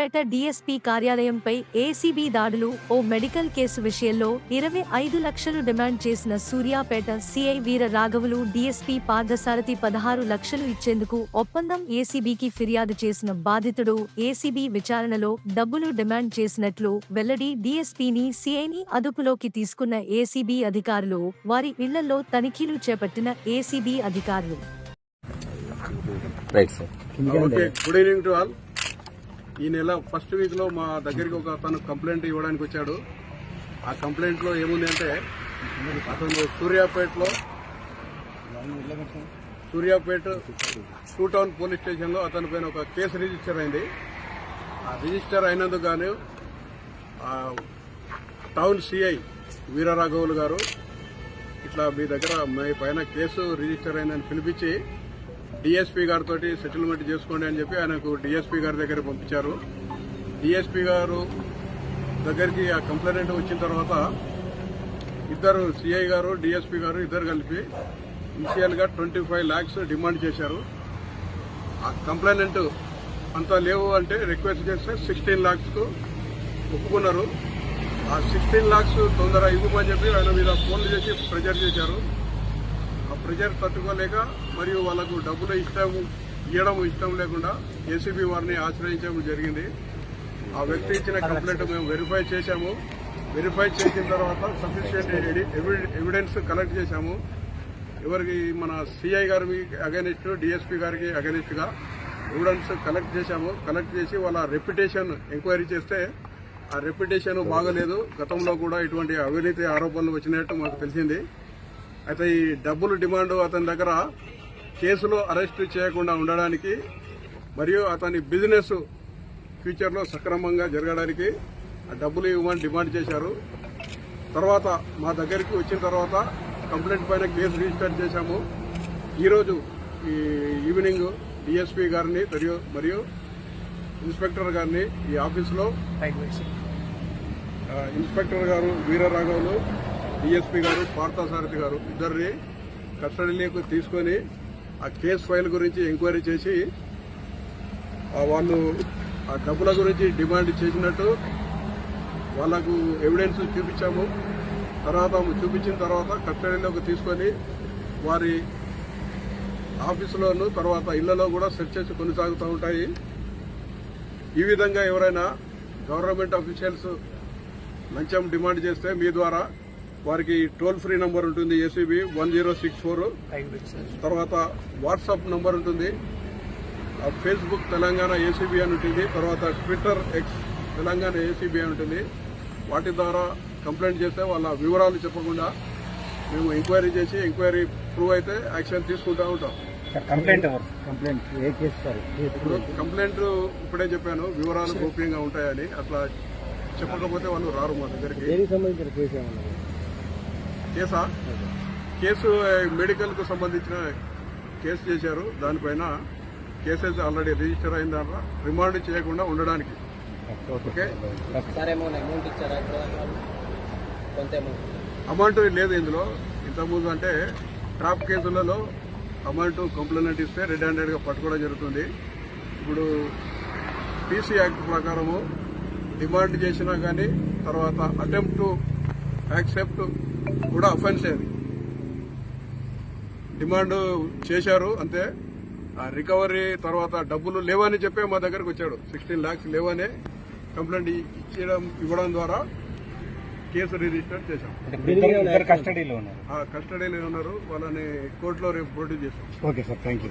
Suryapet DSP కార్యాలయంపై ACB దాడులు ఓ medical case విషయంలో ఇరవై ఐదు లక్షలు డిమాండ్ చేసిన సూర్యాపేట సిఐ వీర రాఘవులు డీఎస్పీ పార్థసారథి పదహారు లక్షలు ఇచ్చేందుకు ఒప్పందం ఏసీబీకి ఫిర్యాదు చేసిన బాధితుడు ఏసీబీ విచారణలో డబ్బులు డిమాండ్ చేసినట్లు వెల్లడి డీఎస్పీని సిఐని అదుపులోకి తీసుకున్న ఏసీబీ అధికారులు వారి ఇళ్ళలో తనిఖీలు చేపట్టిన ఏసీబీ అధికారులు. Right sir okay good evening to all ఈ నెల ఫస్ట్ వీక్లో మా దగ్గరికి ఒక అతను కంప్లైంట్ ఇవ్వడానికి వచ్చాడు. ఆ కంప్లైంట్లో ఏముంది అంటే అతను సూర్యాపేటలో సూర్యాపేట టూ టౌన్ పోలీస్ స్టేషన్లో అతని పైన ఒక కేసు రిజిస్టర్ అయింది. ఆ రిజిస్టర్ అయినందుకు గాను టౌన్ సిఐ వీరరాఘవులు గారు ఇట్లా మీ దగ్గర మీ పైన కేసు రిజిస్టర్ అయిందని పిలిపించి డిఎస్పీ గారితో సెటిల్మెంట్ చేసుకోండి అని చెప్పి ఆయనకు డిఎస్పీ గారి దగ్గర పంపించారు. డిఎస్పీ గారు దగ్గరికి ఆ కంప్లైంట్ వచ్చిన తర్వాత ఇద్దరు సిఐ గారు డిఎస్పీ గారు ఇద్దరు కలిపి ఇనిషియల్గా ట్వంటీ ఫైవ్ ల్యాక్స్ డిమాండ్ చేశారు. ఆ కంప్లైంట్ అంతా లేవు అంటే రిక్వెస్ట్ చేస్తే సిక్స్టీన్ ల్యాక్స్కు ఒప్పుకున్నారు. ఆ సిక్స్టీన్ ల్యాక్స్ తొందర ఇవ్వమని చెప్పి ఆయన మీద ఫోన్లు చేసి ప్రెజర్ చేశారు. ప్రెజర్ తట్టుకోలేక మరియు వాళ్ళకు డబ్బులు ఇష్టం ఇవ్వడం ఇష్టం లేకుండా ఏసీబీ వారిని ఆశ్రయించడం జరిగింది. ఆ వ్యక్తి ఇచ్చిన కంప్లైంట్ మేము వెరిఫై చేశాము. వెరిఫై చేసిన తర్వాత సఫిషియంట్ ఎవిడెన్స్ కలెక్ట్ చేశాము. ఎవరికి మన సిఐ గారి అగెనిస్ట్ డిఎస్పీ గారికి అగెనిస్ట్గా ఎవిడెన్స్ కలెక్ట్ చేశాము. కలెక్ట్ చేసి వాళ్ళ రెప్యుటేషన్ ఎంక్వైరీ చేస్తే ఆ రెప్యుటేషన్ బాగలేదు. గతంలో కూడా ఇటువంటి అవినీతి ఆరోపణలు వచ్చినట్టు మాకు తెలిసింది. అయితే ఈ డబ్బులు డిమాండ్ అతని దగ్గర కేసులో అరెస్ట్ చేయకుండా ఉండడానికి మరియు అతని బిజినెస్ ఫ్యూచర్లో సక్రమంగా జరగడానికి ఆ డబ్బులు ఇవ్వమని డిమాండ్ చేశారు. తర్వాత మా దగ్గరికి వచ్చిన తర్వాత కంప్లైంట్ పైన కేసు రిజిస్టర్ చేశాము. ఈరోజు ఈ ఈవినింగ్ డిఎస్పీ గారిని మరియు మరియు ఇన్స్పెక్టర్ గారిని ఈ ఆఫీసులో ఇన్స్పెక్టర్ గారు వీరరాఘవులు డిఎస్పీ గారు పార్థసారథి గారు ఇద్దరిని కస్టడీలోకి తీసుకొని ఆ కేసు ఫైల్ గురించి ఎంక్వైరీ చేసి వాళ్ళు ఆ డబ్బుల గురించి డిమాండ్ చేసినట్టు వాళ్ళకు ఎవిడెన్స్ చూపించాము. తర్వాత చూపించిన తర్వాత కస్టడీలోకి తీసుకొని వారి ఆఫీసులోను తర్వాత ఇళ్ళలో కూడా సెర్చెస్ కొనసాగుతూ ఉంటాయి. ఈ విధంగా ఎవరైనా గవర్నమెంట్ అఫీషియల్స్ లంచం డిమాండ్ చేస్తే మీ ద్వారా వారికి టోల్ ఫ్రీ నంబర్ ఉంటుంది ACB one zero six four. తర్వాత వాట్సాప్ నంబర్ ఉంటుంది. ఆ ఫేస్బుక్ తెలంగాణ ఏసీబీ అని ఉంటుంది. తర్వాత ట్విట్టర్ ఎక్స్ తెలంగాణ ఏసీబీ అని ఉంటుంది. వాటి ద్వారా కంప్లైంట్ చేస్తే వాళ్ళ వివరాలు చెప్పకుండా మేము ఎంక్వైరీ చేసి ఎంక్వైరీ ప్రూవ్ అయితే యాక్షన్ తీసుకుంటూ ఉంటాం. కంప్లైంట్ కంప్లైంట్ ఏ ఇప్పుడు కంప్లైంట్ ఇప్పుడే చెప్పాను. వివరాలు గోప్యంగా ఉంటాయని అట్లా చెప్పకపోతే వాళ్ళు రారు మా దగ్గరికి. దేనికి సంబంధించిన కేసు ఏమన్నా? కేసా? కేసు మెడికల్కు సంబంధించిన కేసు చేశారు. దానిపైన కేసెస్ ఆల్రెడీ రిజిస్టర్ అయిన దాంట్లో రిమాండ్ చేయకుండా ఉండడానికి. ఓకే? అమౌంట్ లేదు ఇందులో. ఇంతకుముందు అంటే ట్రాప్ కేసులలో అమౌంట్ కంప్లైంట్ ఇస్తే రెడ్ హ్యాండెడ్గా పట్టుకోవడం జరుగుతుంది. ఇప్పుడు పీసీ యాక్ట్ ప్రకారము డిమాండ్ చేసినా కానీ తర్వాత అటెంప్ట్ యాక్సెప్ట్ కూడా అఫెన్స్ అది. డిమాండ్ చేశారు అంతే. ఆ రికవరీ తర్వాత డబ్బులు లేవని చెప్పే మా దగ్గరకు వచ్చాడు. సిక్స్టీన్ లాక్స్ లేవనే కంప్లైంట్ ఇచ్చడం ఇవ్వడం ద్వారా కేసు రిజిస్టర్ చేశాం. కస్టడీలో ఉన్నారు. ఆ కస్టడీలో ఉన్నారు. వాళ్ళని కోర్టులో రేపు ప్రొడ్యూస్ చేస్తాం. Okay sir thank you